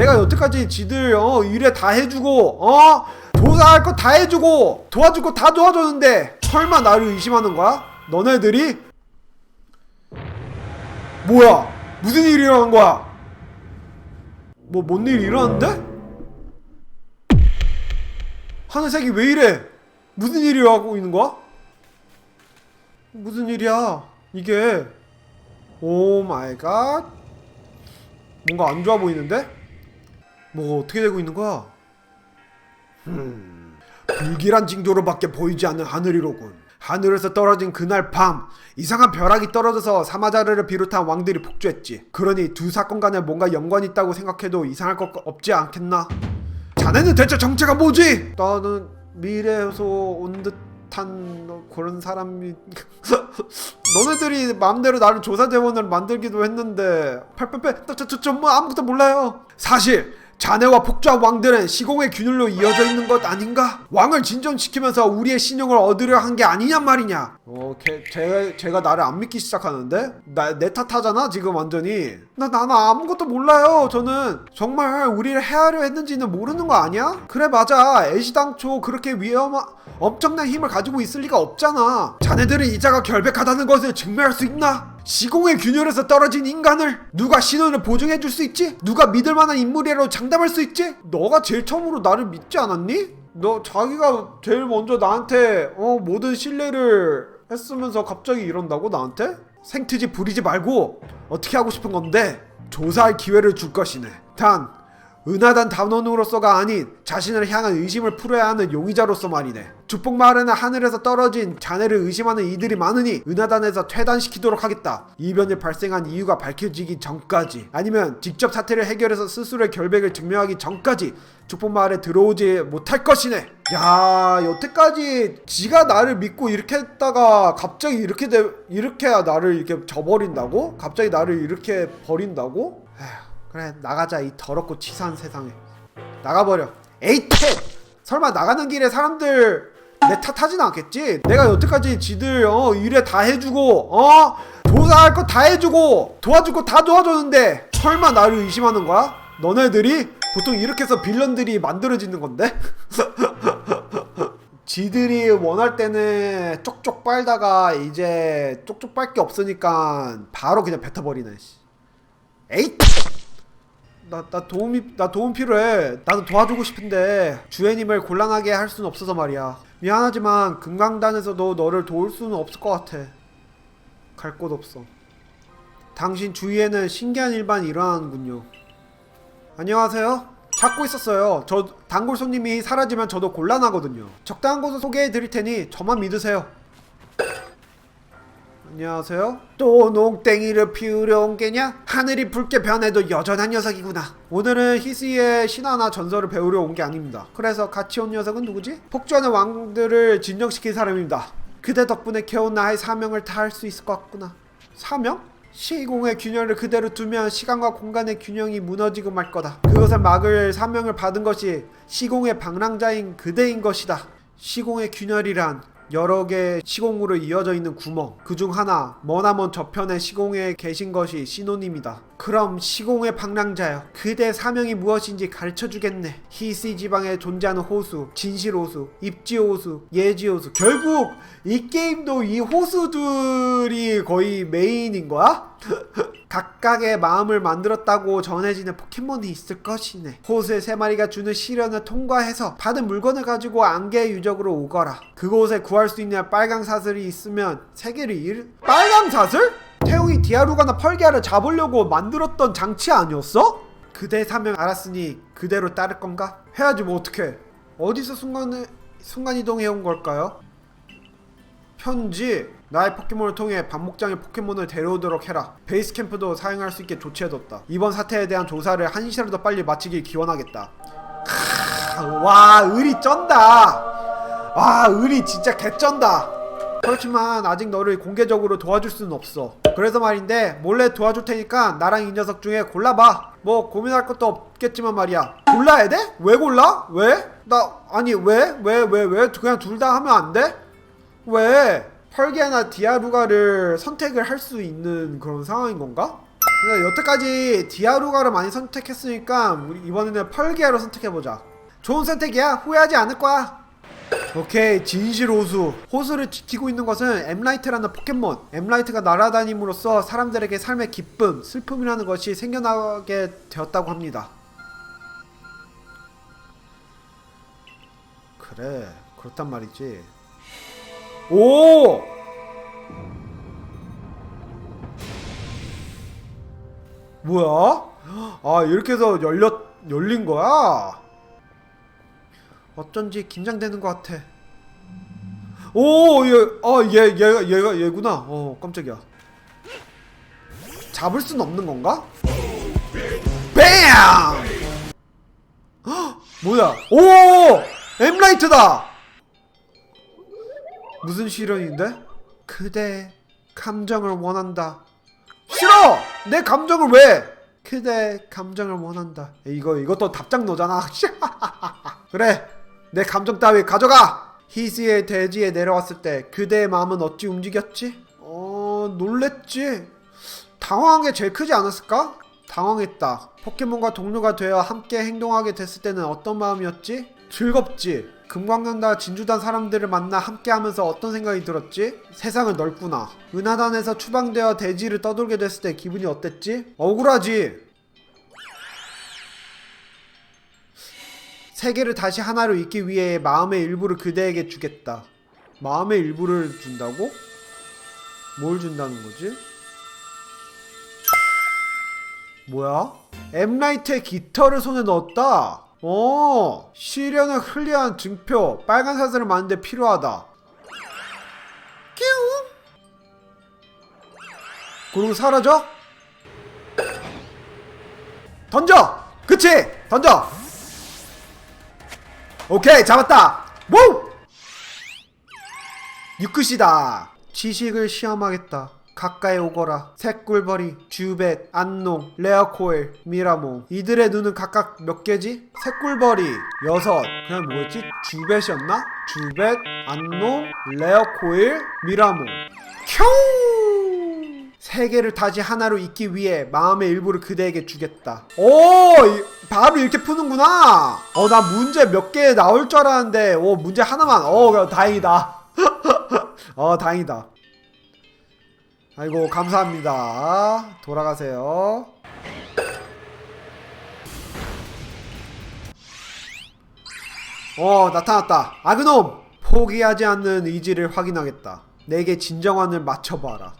내가 여태까지 지들 어 일에 다 해주고 어 조사할 거 다 해주고 도와줄 거 다 도와줬는데 설마 나를 의심하는 거야? 너네들이? 뭐야? 무슨 일이 일어난 거야? 뭐 뭔일 일어났는데? 하늘색이 왜 이래? 무슨 일이 일어나고 있는 거야? 무슨 일이야? 이게 오 마이 갓 뭔가 안 좋아 보이는데? 뭐가 어떻게 되고 있는 거야? 음, 불길한 징조로밖에 보이지 않는 하늘이로군. 하늘에서 떨어진 그날 밤 이상한 벼락이 떨어져서 사마자르를 비롯한 왕들이 폭주했지. 그러니 두 사건 간에 뭔가 연관이 있다고 생각해도 이상할 것 없지 않겠나? 자네는 대체 정체가 뭐지? 나는 미래에서 온 듯한 그런 사람이 너네들이 마음대로 나를 조사 대원을 만들기도 했는데 팔팔팔 저저저뭐 아무것도 몰라요 사실 자네와 폭주한 왕들은 시공의 균열로 이어져 있는 것 아닌가? 왕을 진정시키면서 우리의 신용을 얻으려 한 게 아니냔 말이냐 어, 걔, 제, 제가 나를 안 믿기 시작하는데? 나, 내 탓하잖아 지금 완전히 나, 나는 아무것도 몰라요 저는 정말 우리를 해하려 했는지는 모르는 거 아니야? 그래 맞아 애시당초 그렇게 위험한 엄청난 힘을 가지고 있을 리가 없잖아 자네들은 이자가 결백하다는 것을 증명할 수 있나? 시공의 균열에서 떨어진 인간을 누가 신원을 보증해 줄 수 있지? 누가 믿을 만한 인물이라고 장담할 수 있지? 너가 제일 처음으로 나를 믿지 않았니? 너 자기가 제일 먼저 나한테 어 모든 신뢰를 했으면서 갑자기 이런다고 나한테? 생트지 부리지 말고 어떻게 하고 싶은 건데 조사할 기회를 줄 것이네. 단 은하단 단원으로서가 아닌 자신을 향한 의심을 풀어야 하는 용의자로서 말이네. 주폭 마을에는 하늘에서 떨어진 자네를 의심하는 이들이 많으니 은하단에서 퇴단시키도록 하겠다. 이변이 발생한 이유가 밝혀지기 전까지 아니면 직접 사태를 해결해서 스스로의 결백을 증명하기 전까지 주폭 마을에 들어오지 못할 것이네. 야 여태까지 지가 나를 믿고 이렇게 했다가 갑자기 이렇게 돼 이렇게 나를 이렇게 저버린다고? 갑자기 나를 이렇게 버린다고? 에휴. 그래 나가자 이 더럽고 치사한 세상에. 나가버려. 에이 캣 설마 나가는 길에 사람들 내 탓하진 않겠지? 내가 여태까지 지들 어 일에 다 해주고 어? 조사할 거 다 해주고 도와줄 거 다 도와줬는데 설마 나를 의심하는 거야? 너네들이 보통 이렇게 해서 빌런들이 만들어지는 건데? 지들이 원할 때는 쪽쪽 빨다가 이제 쪽쪽 빨 게 없으니까 바로 그냥 뱉어버리네 씨. 에이 나, 나 도움이 나 도움 필요해. 나도 도와주고 싶은데 주애님을 곤란하게 할 수는 없어서 말이야. 미안하지만 금강단에서도 너를 도울 수는 없을 것 같아. 갈 곳 없어. 당신 주위에는 신기한 일만 일어나는군요. 안녕하세요. 찾고 있었어요. 저 단골 손님이 사라지면 저도 곤란하거든요. 적당한 곳을 소개해 드릴 테니 저만 믿으세요. 안녕하세요. 또 농땡이를 피우려 온 게냐? 하늘이 붉게 변해도 여전한 녀석이구나. 오늘은 희스의 신화나 전설을 배우려 온 게 아닙니다. 그래서 같이 온 녀석은 누구지? 폭주하는 왕들을 진정시킨 사람입니다. 그대 덕분에 겨우 나의 사명을 다할 수 있을 것 같구나. 사명? 시공의 균열을 그대로 두면 시간과 공간의 균형이 무너지고 말 거다. 그것을 막을 사명을 받은 것이 시공의 방랑자인 그대인 것이다. 시공의 균열이란 여러 개의 시공으로 이어져 있는 구멍 그중 하나 머나먼 저편의 시공에 계신 것이 신호님이다. 그럼 시공의 방랑자여 그대 사명이 무엇인지 가르쳐주겠네. 히스 지방에 존재하는 호수 진실호수 입지호수 예지호수. 결국 이 게임도 이 호수들이 거의 메인인 거야? 각각의 마음을 만들었다고 전해지는 포켓몬이 있을 것이네. 호수의 세 마리가 주는 시련을 통과해서 받은 물건을 가지고 안개 유적으로 오거라. 그곳에 구할 수 있는 빨강 사슬이 있으면 세계를 잃... 빨강 사슬? 태용이 디아루가나 펄게아를 잡으려고 만들었던 장치 아니었어? 그대 사명 알았으니 그대로 따를 건가? 해야지 뭐 어떡해. 어디서 순간 순간 이동해 온 걸까요? 편지 나의 포켓몬을 통해 반목장의 포켓몬을 데려오도록 해라 베이스 캠프도 사용할 수 있게 조치해뒀다 이번 사태에 대한 조사를 한시라도 빨리 마치길 기원하겠다 크, 와 의리 쩐다 와 의리 진짜 개쩐다 그렇지만 아직 너를 공개적으로 도와줄 수는 없어 그래서 말인데 몰래 도와줄 테니까 나랑 이 녀석 중에 골라봐 뭐 고민할 것도 없겠지만 말이야 골라야 돼? 왜 골라? 왜? 나 아니 왜? 왜? 왜? 왜? 그냥 둘 다 하면 안 돼? 왜 펄게나 디아루가를 선택을 할 수 있는 그런 상황인 건가? 근데 여태까지 디아루가를 많이 선택했으니까 우리 이번에는 펄기아로 선택해보자. 좋은 선택이야. 후회하지 않을 거야. 오케이. 진실 호수. 호수를 지키고 있는 것은 엠라이트라는 포켓몬. 엠라이트가 날아다님으로써 사람들에게 삶의 기쁨 슬픔이라는 것이 생겨나게 되었다고 합니다. 그래. 그렇단 말이지 오 뭐야? 아 이렇게 해서 열렸 열린 거야? 어쩐지 긴장되는 것 같아. 오, 얘, 아, 얘, 얘가, 얘가, 얘구나. 어, 깜짝이야. 잡을 순 없는 건가? 뱀! 헉, 뭐야? 오! 엠라이트다! 무슨 시련인데? 그대 감정을 원한다. 싫어! 내 감정을 왜? 그대 감정을 원한다. 이거 이것도 답장 너잖아. 그래, 내 감정 따위 가져가. 히스의 대지에 내려왔을 때 그대의 마음은 어찌 움직였지? 어, 놀랬지. 당황한 게 제일 크지 않았을까? 당황했다. 포켓몬과 동료가 되어 함께 행동하게 됐을 때는 어떤 마음이었지? 즐겁지. 금광강과 진주단 사람들을 만나 함께 하면서 어떤 생각이 들었지? 세상은 넓구나. 은하단에서 추방되어 대지를 떠돌게 됐을 때 기분이 어땠지? 억울하지. 세계를 다시 하나로 잇기 위해 마음의 일부를 그대에게 주겠다. 마음의 일부를 준다고? 뭘 준다는 거지? 뭐야? 엠라이트의 깃털을 손에 넣었다. 어, 시련을 흘리한 증표, 빨간 사슬을 만드는데 필요하다. 끼우. 그리고 사라져? 던져! 그치! 던져! 오케이, 잡았다! 우! 유크시다. 지식을 시험하겠다. 가까이 오거라. 새꿀벌이, 주벳, 안농, 레어코일, 미라몽. 이들의 눈은 각각 몇 개지? 새꿀벌이 여섯. 그냥 뭐였지? 주벳이었나? 주벳, 안농, 레어코일, 미라몽. 큐! 세계를 다시 하나로 잇기 위해 마음의 일부를 그대에게 주겠다. 오! 이- 바로 이렇게 푸는구나! 어, 나 문제 몇 개 나올 줄 알았는데, 오, 문제 하나만. 어, 다행이다. 어, 다행이다. 아이고, 감사합니다. 돌아가세요. 어, 나타났다. 아그놈! 포기하지 않는 의지를 확인하겠다. 내게 진정한을 맞춰봐라.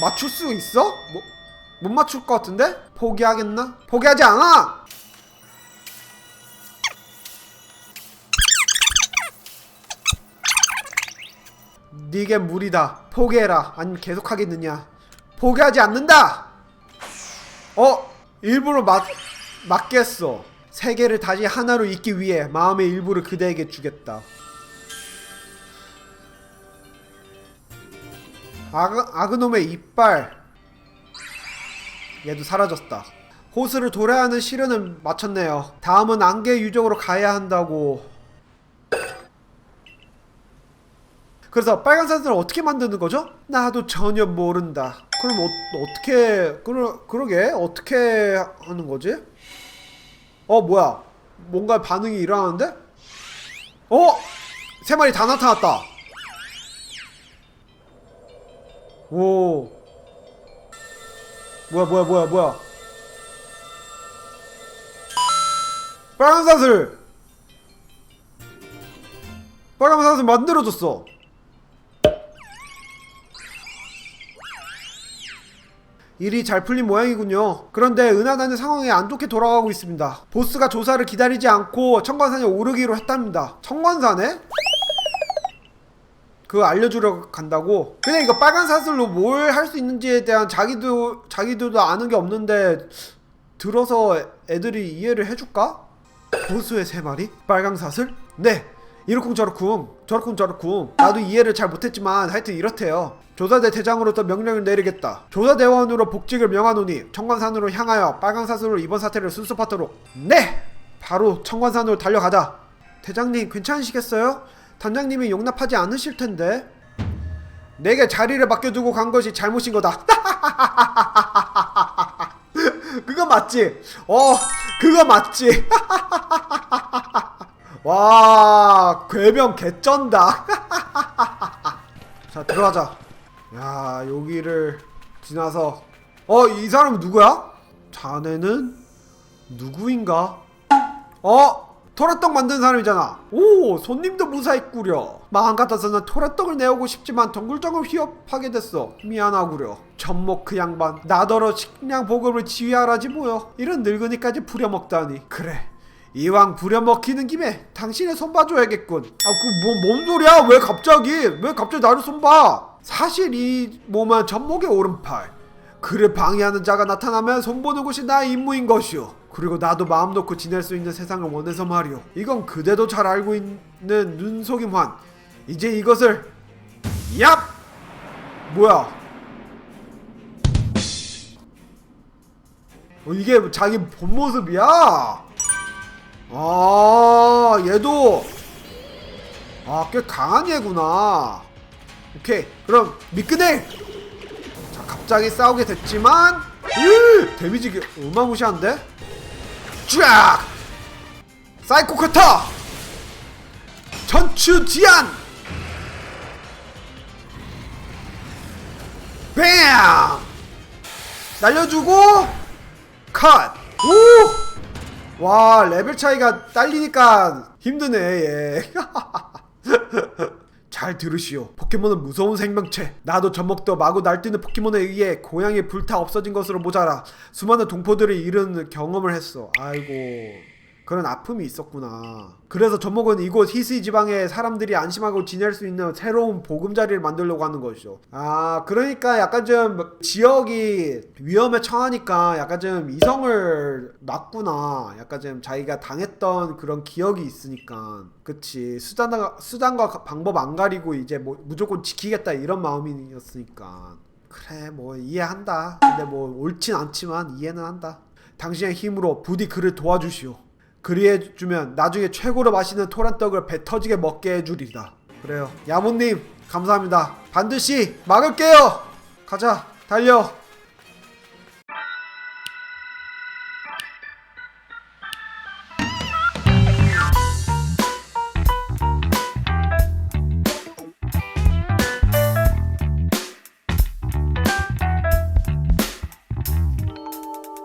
맞출 수 있어? 뭐, 못 맞출 것 같은데? 포기하겠나? 포기하지 않아! 네게 무리다. 포기해라. 아니면 계속하겠느냐? 포기하지 않는다. 어? 일부러 맞 맞겠어. 세계를 다시 하나로 잇기 위해 마음의 일부를 그대에게 주겠다. 아그, 아그놈의 이빨 얘도 사라졌다 호스를 돌아야 하는 시련을 마쳤네요 다음은 안개 유적으로 가야 한다고 그래서 빨간 사슬을 어떻게 만드는 거죠? 나도 전혀 모른다 그럼 어, 어떻게 그러, 그러게 어떻게 하는 거지? 어 뭐야 뭔가 반응이 일어나는데? 어? 세 마리 다 나타났다 오. 뭐야 뭐야 뭐야 뭐야. 빨간 사슬. 빨간 사슬 만들어줬어. 일이 잘 풀린 모양이군요. 그런데 은하단의 상황이 안 좋게 돌아가고 있습니다. 보스가 조사를 기다리지 않고 청관산에 오르기로 했답니다. 청관산에? 그거 알려주러 간다고? 그냥 이거 빨간 사슬로 뭘 할 수 있는지에 대한 자기도 자기들도 아는 게 없는데 들어서 애들이 이해를 해줄까? 보수의 세 마리? 빨강 사슬? 네. 이렇쿵 저렇쿵 저렇쿵 저렇쿵 나도 이해를 잘 못했지만 하여튼 이렇대요 조사대 대장으로부터 명령을 내리겠다 조사대원으로 복직을 명하노니 청관산으로 향하여 빨강 사슬로 이번 사태를 순수파토록 네! 바로 청관산으로 달려가자 대장님 괜찮으시겠어요? 단장님이 용납하지 않으실 텐데 내게 자리를 맡겨두고 간 것이 잘못인 거다. 그거 맞지? 어, 그거 맞지? 와, 괴병 개쩐다. 자, 들어가자. 야, 여기를 지나서 어, 이 사람은 누구야? 자네는 누구인가? 어? 토라떡 만든 사람이잖아. 오, 손님도 무사했구려. 마음 같아서는 토라떡을 내오고 싶지만 덩굴정을 휘업하게 됐어. 미안하구려. 전목 그 양반. 나더러 식량 보급을 지휘하라지 뭐여. 이런 늙은이까지 부려먹다니. 그래. 이왕 부려먹히는 김에 당신의 손 봐줘야겠군. 아, 그, 뭐, 뭔 소리야? 왜 갑자기? 왜 갑자기 나를 손 봐? 사실 이 몸은 전목의 오른팔. 그를 방해하는 자가 나타나면 손보는 곳이 나의 임무인 것이오. 그리고 나도 마음 놓고 지낼 수 있는 세상을 원해서 말이오. 이건 그대도 잘 알고 있는 눈속임환. 이제 이것을 얍! 뭐야? 어, 이게 자기 본 모습이야? 아, 얘도 아, 꽤 강한 얘구나. 오케이, 그럼 미끄네. 자, 갑자기 싸우게 됐지만 으, 데미지 어마무시한데? 쫙! 사이코 커터! 전추 지안! 뱀! 날려주고 컷! 오! 와 레벨 차이가 딸리니까 힘드네 얘. 잘 들으시오. 포켓몬은 무서운 생명체. 나도 젖먹도 마구 날뛰는 포켓몬에 의해 고향이 불타 없어진 것으로 모자라 수많은 동포들을 잃은 경험을 했어. 아이고. 그런 아픔이 있었구나. 그래서 젖먹은 이곳 히스이 지방에 사람들이 안심하고 지낼 수 있는 새로운 보금자리를 만들려고 하는 것이죠. 아, 그러니까 약간 좀 지역이 위험에 처하니까 약간 좀 이성을 막구나. 약간 좀 자기가 당했던 그런 기억이 있으니까. 그치. 수단과, 수단과 방법 안 가리고 이제 뭐 무조건 지키겠다 이런 마음이었으니까. 그래, 뭐 이해한다. 근데 뭐 옳진 않지만 이해는 한다. 당신의 힘으로 부디 그를 도와주시오. 그리해 주면 나중에 최고로 맛있는 토란떡을 배 터지게 먹게 해주리다. 그래요. 야모님 감사합니다. 반드시 막을게요. 가자 달려.